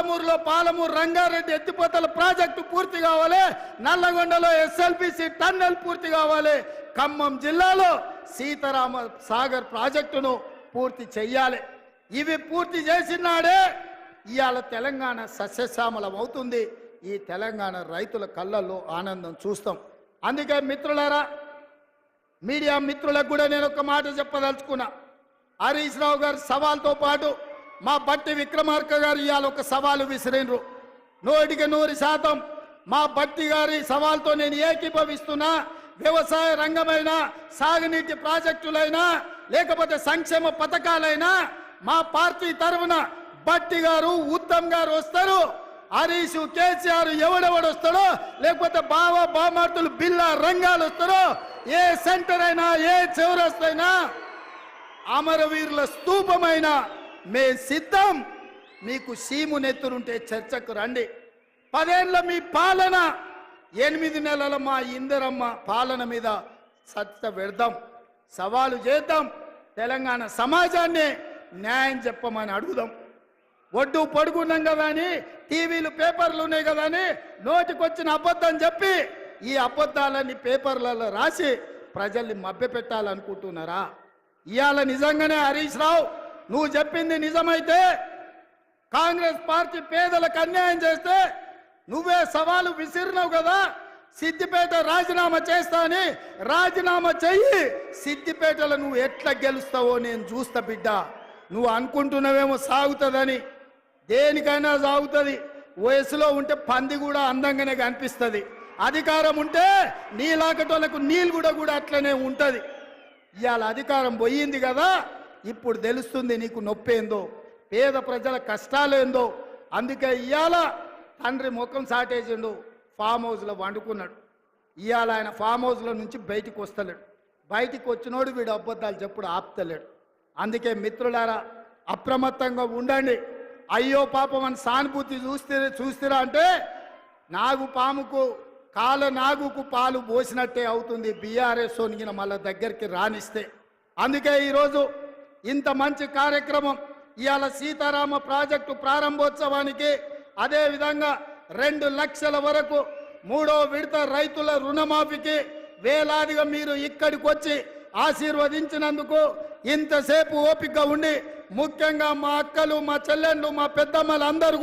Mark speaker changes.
Speaker 1: పాలమూరులో పాలమూరు రంగారెడ్డి ఎత్తిపోతల ప్రాజెక్టు పూర్తి కావాలి. నల్లగొండలో ఎస్ఎల్పిసి టన్నెల్ పూర్తి కావాలి. ఖమ్మం జిల్లాలో సీతారామ సాగర్ ప్రాజెక్టును పూర్తి చెయ్యాలి. ఇవి పూర్తి చేసినాడే ఇవాళ తెలంగాణ సస్యశ్యామలం అవుతుంది. ఈ తెలంగాణ రైతుల కళ్ళల్లో ఆనందం చూస్తాం. అందుకే మిత్రులారా మీడియా మిత్రులకు కూడా నేను ఒక మాట చెప్పదలుచుకున్నా. హరీష్ రావు గారు సవాల్తో పాటు మా బట్టి విక్రమార్క గారు ఇవాళ ఒక సవాలు విసిరినరు నూటికి నూరు శాతం మా బట్టి గారి సవాల్తో నేను ఏకీభవిస్తున్నా వ్యవసాయ రంగమైనా సాగునీటి ప్రాజెక్టులైనా లేకపోతే సంక్షేమ పథకాలైనా మా పార్టీ తరఫున బట్టి గారు ఉత్తమ్ గారు వస్తారు. హరీష్ కేసీఆర్ ఎవడెవడు వస్తాడో లేకపోతే బావ బామార్తులు బిల్లా రంగాలు వస్తారో ఏ సెంటర్ అయినా ఏ చివరస్తైనా అమరవీరుల స్థూపమైనా మే సిద్ధం. మీకు సీము నెత్తులుంటే చర్చకు రండి. పదేళ్ళ మీ పాలన ఎనిమిది నెలల మా ఇందరమ్మ పాలన మీద సత్త పెడదాం సవాలు చేద్దాం. తెలంగాణ సమాజాన్ని న్యాయం చెప్పమని అడుగుదాం. ఒడ్డు పడుకున్నాం కదా అని టీవీలు పేపర్లు ఉన్నాయి కదా అని నోటికొచ్చిన అబద్ధం చెప్పి ఈ అబద్ధాలన్నీ పేపర్లలో రాసి ప్రజల్ని మభ్యపెట్టాలనుకుంటున్నారా? ఇవాళ నిజంగానే హరీష్ రావు నువ్వు చెప్పింది నిజమైతే కాంగ్రెస్ పార్టీ పేదలకు అన్యాయం చేస్తే నువ్వే సవాలు విసిరినావు కదా. సిద్దిపేట రాజీనామా చేస్తా అని రాజీనామా చెయ్యి. సిద్దిపేటలో నువ్వు ఎట్లా గెలుస్తావో నేను చూస్తా బిడ్డ. నువ్వు అనుకుంటున్నావేమో సాగుతుందని. దేనికైనా సాగుతుంది. వయసులో ఉంటే పంది కూడా అందంగానే కనిపిస్తుంది. అధికారం ఉంటే నీలాకటోళ్ళకు నీళ్ళు కూడా కూడా అట్లనే ఉంటుంది. ఇవాళ అధికారం పోయింది కదా. ఇప్పుడు తెలుస్తుంది నీకు నొప్పి ఏందో పేద ప్రజల కష్టాలేందో. అందుకే ఇవాళ తండ్రి ముఖం సాటేసిండు ఫామ్ హౌస్లో వండుకున్నాడు. ఇవాళ ఆయన ఫామ్ హౌస్లో నుంచి బయటికి వస్తలేడు. బయటికి వచ్చినోడు వీడు అబద్ధాలు చెప్పుడు ఆపుతలేడు. అందుకే మిత్రులారా అప్రమత్తంగా ఉండండి. అయ్యో పాపం అని సానుభూతి చూస్తే చూస్తారా అంటే నాగు పాముకు కాల నాగుకు పాలు పోసినట్టే అవుతుంది. బీఆర్ఎస్ సోనిగిన మళ్ళీ దగ్గరికి రానిస్తే. అందుకే ఈరోజు ఇంత మంచి కార్యక్రమం ఇవాళ సీతారామ ప్రాజెక్టు ప్రారంభోత్సవానికి అదేవిధంగా రెండు లక్షల వరకు మూడో విడత రైతుల రుణమాఫీకి వేలాదిగా మీరు ఇక్కడికి వచ్చి ఆశీర్వదించినందుకు ఇంతసేపు ఓపిక ఉండి ముఖ్యంగా మా అక్కలు మా చెల్లెళ్ళు మా పెద్దమ్మలు అందరూ